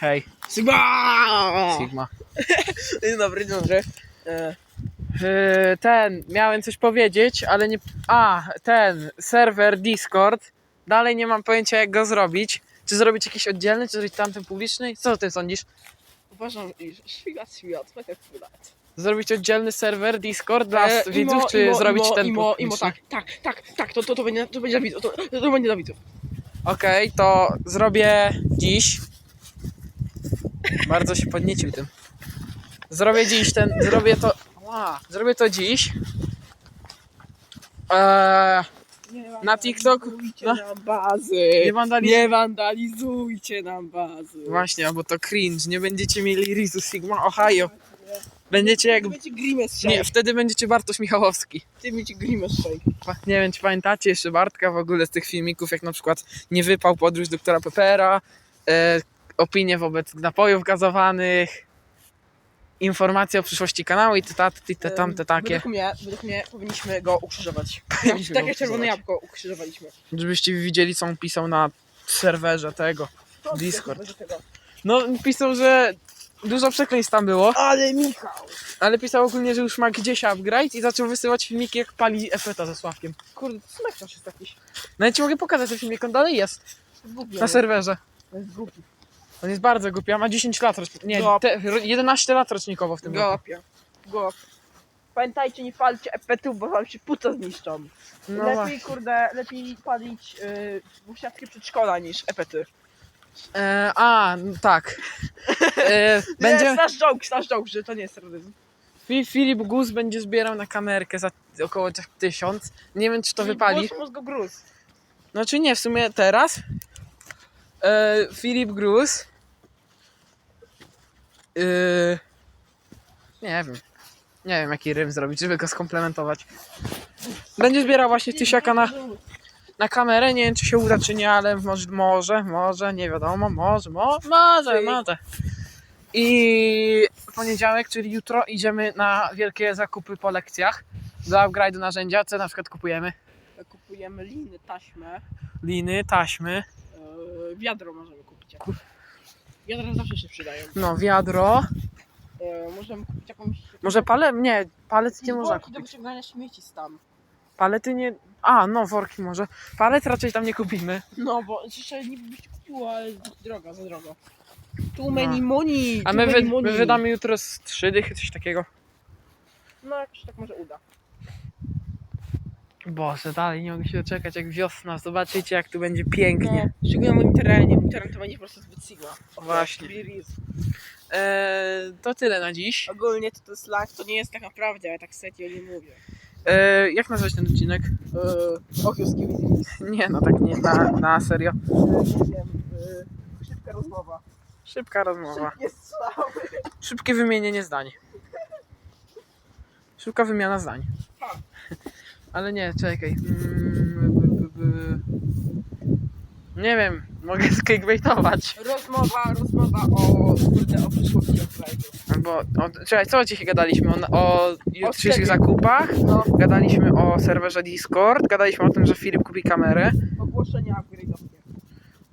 Hej, Sigma! Sigma. Dzień dobry, dzień dobry. E, Yy, ten, miałem coś powiedzieć, ale nie. A, ten, serwer Discord. Dalej nie mam pojęcia, jak go zrobić. Czy zrobić jakiś oddzielny, czy zrobić tamten publiczny? Co ty sądzisz? uważam, iż świat, świat, tak jak świat. Zrobić oddzielny serwer Discord dla E, widzów, czy zrobić imo, ten imo, publiczny? imo, tak, tak, tak, tak, to, to, to, będzie, to będzie dla widzów, to, to będzie dla widzów. Okej, to zrobię dziś. Bardzo się podniecił tym. Zrobię dziś ten. Zrobię to. Ła, zrobię to dziś. Eee, Na TikTok? No. nam bazy. nie wandaliz... Nie wandalizujcie nam bazy. Właśnie, bo to cringe. Nie będziecie mieli Rizu Sigma Ohio. Będziecie jak. Nie, wtedy będziecie Bartosz Michałowski. Ty będzie Grimace Shake. Nie wiem, czy pamiętacie jeszcze Bartka w ogóle z tych filmików, jak na przykład nie wypał podróż doktora Pepera, e, opinie wobec napojów gazowanych, informacje o przyszłości kanału i te, te, te, te tamte takie. Według mnie, według mnie powinniśmy go ukrzyżować. Powinniśmy go jak czerwone ukrzyżować. jabłko ukrzyżowaliśmy. Żebyście widzieli, co on pisał na serwerze tego. To Discord. tego. No, pisał, że dużo przekleństw tam było, Ale Michał! ale pisał ogólnie, że już ma gdzieś upgrade i zaczął wysyłać filmiki, jak pali efeta ze Sławkiem. Kurde, to smek jest jakiś. No ja ci mogę pokazać ten filmik, on dalej jest na serwerze. To jest głupi. On jest bardzo głupi, a ma 10 lat, rocznie- nie, Gop. te, ro- 11 lat rocznikowo w tym roku. Głopia. Głop. Pamiętajcie, nie palcie epetów, bo wam się puca zniszczą. No lepiej, właśnie. kurde, lepiej palić yy, busiatki przedszkola niż epety. E, a, no tak. E, będzie, Nie, nasz joke, nasz joke, że to nie jest terroryzm. Fi- Filip Gus będzie zbierał na kamerkę za około 1000. Nie wiem, czy to wypali. Mózgo gruz. No czy nie, w sumie teraz. E, Filip Gruz. E, nie wiem. Nie wiem, jaki rym zrobić, żeby go skomplementować. Będzie zbierał właśnie tysiaka na, na kamerę. Nie wiem, czy się uda, czy nie, ale może, może, może nie wiadomo, może, mo, może, może. I w poniedziałek, czyli jutro, idziemy na wielkie zakupy po lekcjach. Do upgrade'u narzędzia. Co na przykład kupujemy? Kupujemy liny, taśmę, Liny, taśmy. yy, wiadro możemy kupić. jakieś. Wiadra zawsze się przydają. No, wiadro. Yy, możemy kupić jakąś... Może palet? Nie, palet nie można worki do kupić. wyciągania śmieci tam. Palety nie. A, no, worki może. Palet raczej tam nie kupimy. No, bo jeszcze niby byś kupiła, ale droga, za drogo. Too many money! A too my, many wy, money. my wydamy jutro z trzy dychy, coś takiego. No, jak się tak może uda. Boże, dalej nie mogę się doczekać, jak wiosna. Zobaczycie, jak tu będzie pięknie. No, szczególnie moim terenie. Mój teren to będzie po prostu zbyt sigma. Właśnie. Eee, to tyle na dziś. Ogólnie to, to slang to nie jest tak naprawdę, ale tak serio nie mówię. Eee, jak nazwać ten odcinek? Yy, Ochioski. Nie, no tak nie, na, na serio. Yy, nie wiem, yy, szybka rozmowa. Szybka rozmowa. Szybkie strzały. Szybkie wymienienie zdań. Szybka wymiana zdań. Ha. Ale nie, czekaj. Mm, Nie wiem, mogę clickbaitować. Rozmowa, rozmowa o, kurde, o przyszłości Offline'u. Bo, o, czekaj, co dzisiaj gadaliśmy? O, o jutrzejszych zakupach, No, gadaliśmy o serwerze Discord, gadaliśmy o tym, że Filip kupi kamerę. ogłoszenia upgrade'owskie.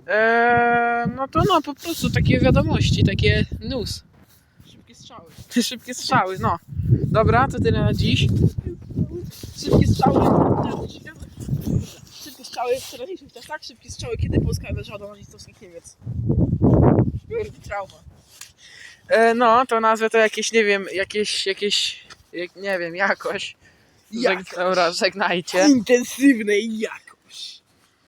Eee, no to no, po prostu takie wiadomości, takie news. Szybkie strzały. Szybkie strzały, no. Dobra, to tyle na dziś. Szybkie strzały. Szybkie strzały w teraźniejszych czasach. Szybkie strzały, kiedy Polska należała do nazistowskich Niemiec. Wielki trauma. E, no, to nazwę to jakieś, nie wiem, jakieś, jakieś, jak, nie wiem, jakoś. Żeg, dobra, żegnajcie. Intensywnej jak.